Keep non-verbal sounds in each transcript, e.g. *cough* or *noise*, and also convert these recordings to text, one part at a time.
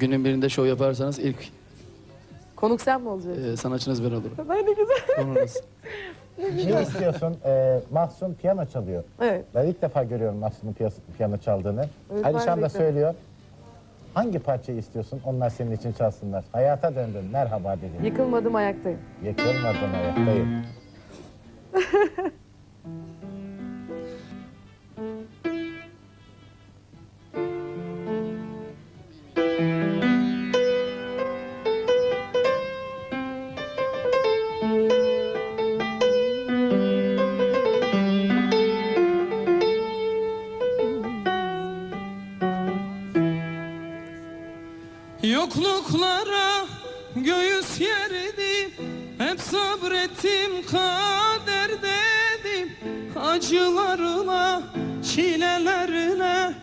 günün birinde şov yaparsanız ilk Konuk sen mi olacaksın? e, sanatçınız ben olurum. Ben ne güzel. Konunuz. Ne istiyorsun? Ee, Mahsun piyano çalıyor. Evet. Ben ilk defa görüyorum Mahsun'un piyas- piyano çaldığını. Evet, ben Alişan de da ilk söylüyor. Hangi parçayı istiyorsun? Onlar senin için çalsınlar. Hayata döndün. Merhaba dedim. Yıkılmadım ayaktayım. Yıkılmadın ayaktayım. *laughs* Yokluklara göğüs yerdim Hep sabrettim kader dedim Acılarına, çilelerine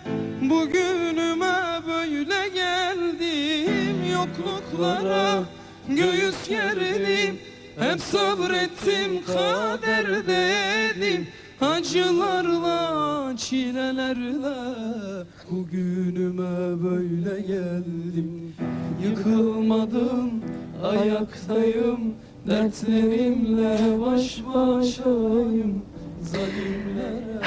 Bugünüme böyle geldim. Yokluklara göğüs yerdim Hep sabrettim kader dedim Acılarla, çilelerle Bugünüme böyle geldim. Yıkılmadım, ayaktayım Dertlerimle baş başayım. Zalimlere,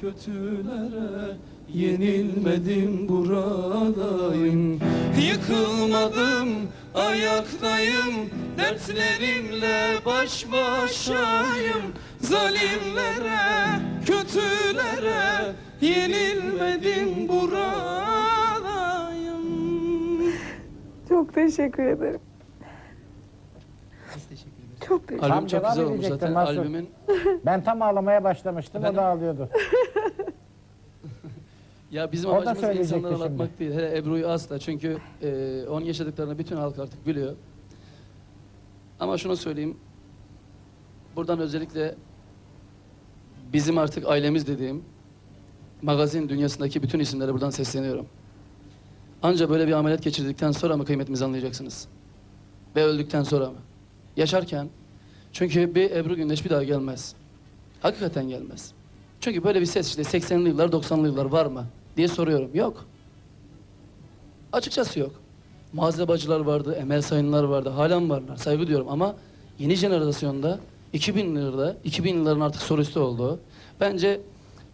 kötülere Yenilmedim buradayım Yıkılmadım, ayaktayım Dertlerimle baş başayım Zalimlere, kötülere Yenilmedim buradayım Çok teşekkür ederim. Çok teşekkür Albüm çok güzel olmuş zaten. Albümün Ben tam ağlamaya başlamıştım. Efendim? O da ağlıyordu. *laughs* ya bizim O da amacımız insanları şimdi. anlatmak değil. Hele Ebru'yu asla. Çünkü e, onun yaşadıklarını bütün halk artık biliyor. Ama şunu söyleyeyim. Buradan özellikle bizim artık ailemiz dediğim magazin dünyasındaki bütün isimlere buradan sesleniyorum. Anca böyle bir ameliyat geçirdikten sonra mı kıymetimizi anlayacaksınız? Ve öldükten sonra mı? Yaşarken çünkü bir Ebru Gündeş bir daha gelmez. Hakikaten gelmez. Çünkü böyle bir ses işte 80'li yıllar 90'lı yıllar var mı diye soruyorum. Yok. Açıkçası yok. Muazzez Bacılar vardı, Emel Sayınlar vardı, halen varlar. Saygı diyorum ama yeni jenerasyonda 2000 yıllarda, 2000 yılların artık solisti olduğu. Bence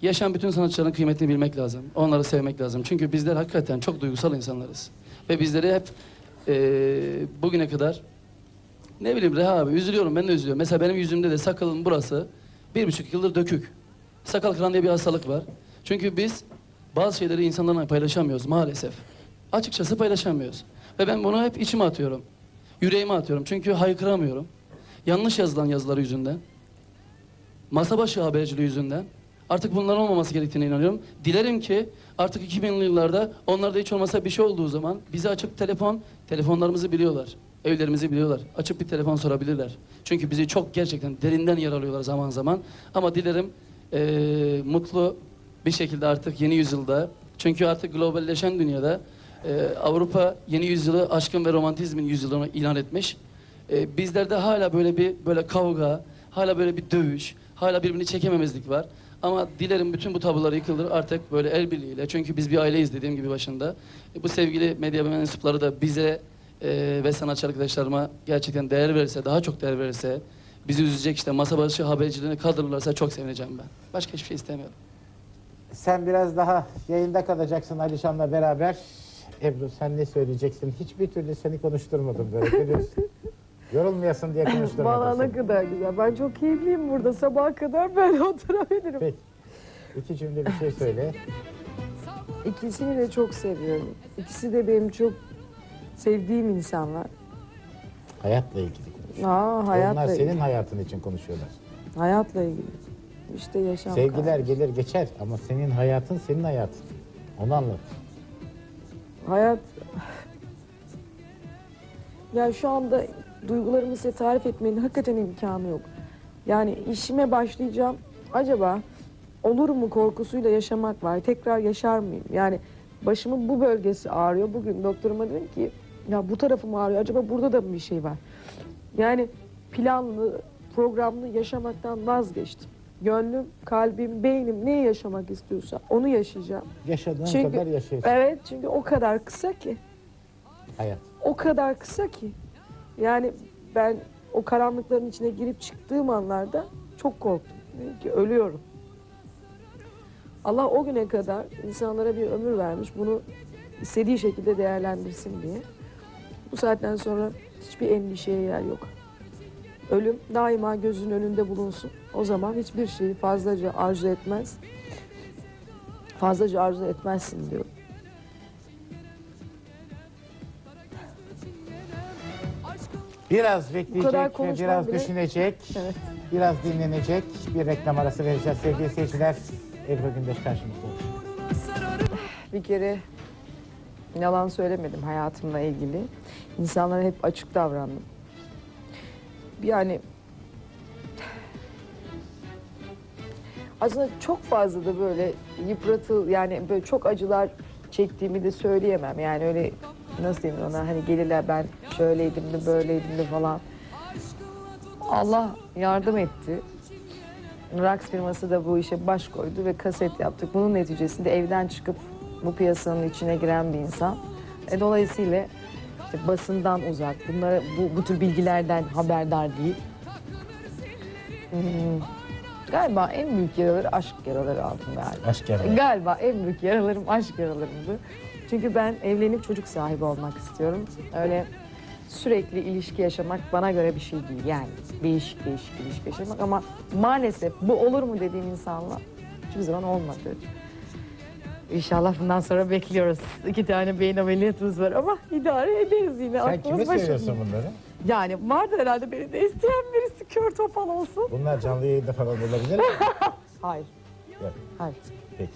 yaşayan bütün sanatçıların kıymetini bilmek lazım. Onları sevmek lazım. Çünkü bizler hakikaten çok duygusal insanlarız. Ve bizleri hep eee, bugüne kadar ne bileyim Reha abi üzülüyorum ben de üzülüyorum. Mesela benim yüzümde de sakalım burası bir buçuk yıldır dökük. Sakal kıran diye bir hastalık var. Çünkü biz bazı şeyleri insanlarla paylaşamıyoruz maalesef. Açıkçası paylaşamıyoruz. Ve ben bunu hep içime atıyorum. Yüreğime atıyorum. Çünkü haykıramıyorum. Yanlış yazılan yazıları yüzünden. Masa başı haberciliği yüzünden. Artık bunların olmaması gerektiğine inanıyorum. Dilerim ki artık 2000'li yıllarda onlarda hiç olmasa bir şey olduğu zaman bizi açıp telefon, telefonlarımızı biliyorlar. Evlerimizi biliyorlar. Açıp bir telefon sorabilirler. Çünkü bizi çok gerçekten derinden yaralıyorlar zaman zaman. Ama dilerim eee, mutlu bir şekilde artık yeni yüzyılda çünkü artık globalleşen dünyada eee, Avrupa yeni yüzyılı aşkın ve romantizmin yüzyılını ilan etmiş. Eee, bizlerde hala böyle bir böyle kavga, hala böyle bir dövüş, hala birbirini çekememezlik var. Ama dilerim bütün bu tabular yıkılır artık böyle el birliğiyle. Çünkü biz bir aileyiz dediğim gibi başında. E, bu sevgili medya mensupları da bize e, ve sanatçı arkadaşlarıma gerçekten değer verirse, daha çok değer verirse, bizi üzecek işte masa başı haberciliğini kaldırırlarsa çok sevineceğim ben. Başka hiçbir şey istemiyorum. Sen biraz daha yayında kalacaksın Alişan'la beraber. Ebru sen ne söyleyeceksin? Hiçbir türlü seni konuşturmadım böyle görüyorsun. *laughs* Yorulmayasın diye konuşturmadım Valla ne seni. kadar güzel. Ben çok keyifliyim burada. Sabaha kadar böyle *laughs* oturabilirim. Peki. İki cümle bir şey söyle. İkisini de çok seviyorum. İkisi de benim çok sevdiğim insanlar. Hayatla ilgili konuş. Aa, hayatla, Onlar senin ilgili. hayatın için konuşuyorlar. hayatla ilgili. İşte yaşam Sevgiler kaynağı. gelir geçer ama senin hayatın senin hayatın. Onu anlat. Hayat... *sighs* Ya şu anda duygularımı size tarif etmenin hakikaten imkanı yok. Yani işime başlayacağım. Acaba olur mu korkusuyla yaşamak var. Tekrar yaşar mıyım? Yani başımın bu bölgesi ağrıyor. Bugün doktoruma dedim ki ya bu tarafım ağrıyor. Acaba burada da mı bir şey var? Yani planlı, programlı yaşamaktan vazgeçtim. Gönlüm, kalbim, beynim neyi yaşamak istiyorsa onu yaşayacağım. Yaşadığın Çünkü- kadar yaşıyorsun. Evet çünkü o kadar kısa ki. Hayat. o kadar kısa ki. Yani ben o karanlıkların içine girip çıktığım anlarda çok korktum. Dedim ki ölüyorum. Allah o güne kadar insanlara bir ömür vermiş. Bunu istediği şekilde değerlendirsin diye. Bu saatten sonra hiçbir endişeye yer yok. Ölüm daima gözün önünde bulunsun. O zaman hiçbir şeyi fazlaca arzu etmez. Fazlaca arzu etmezsin diyorum. Biraz bekleyecek biraz bile- düşünecek. Evet. Biraz dinlenecek. Bir reklam arası vereceğiz sevgili seyirciler. Ebru Gündeş karşımızda. Bir kere yalan söylemedim hayatımla ilgili. İnsanlara hep açık davrandım. Yani aslında çok fazla da böyle yıpratıl yani böyle çok acılar çektiğimi de söyleyemem. Yani öyle nasıl diyeyim ona hani gelirler ben şöyleydim de böyleydim de falan. Allah yardım etti. Rax firması da bu işe baş koydu ve kaset yaptık. Bunun neticesinde evden çıkıp bu piyasanın içine giren bir insan. E, dolayısıyla işte basından uzak, bunlara bu, bu tür bilgilerden haberdar değil. Hmm, galiba en büyük yaraları aşk yaraları aldım galiba. Aşk yaraları. Galiba en büyük yaralarım aşk yaralarımdı. Çünkü ben evlenip çocuk sahibi olmak istiyorum. Öyle sürekli ilişki yaşamak bana göre bir şey değil. Yani değişik değişik ilişki yaşamak ama maalesef bu olur mu dediğim insanla hiçbir zaman olmadı. İnşallah bundan sonra bekliyoruz. İki tane beyin ameliyatımız var ama idare ederiz yine. Sen kime söylüyorsun bunları? Yani vardır herhalde beni de isteyen birisi kör topal olsun. Bunlar canlı yayında falan olabilir mi? *laughs* Hayır, Yok. hayır. Peki.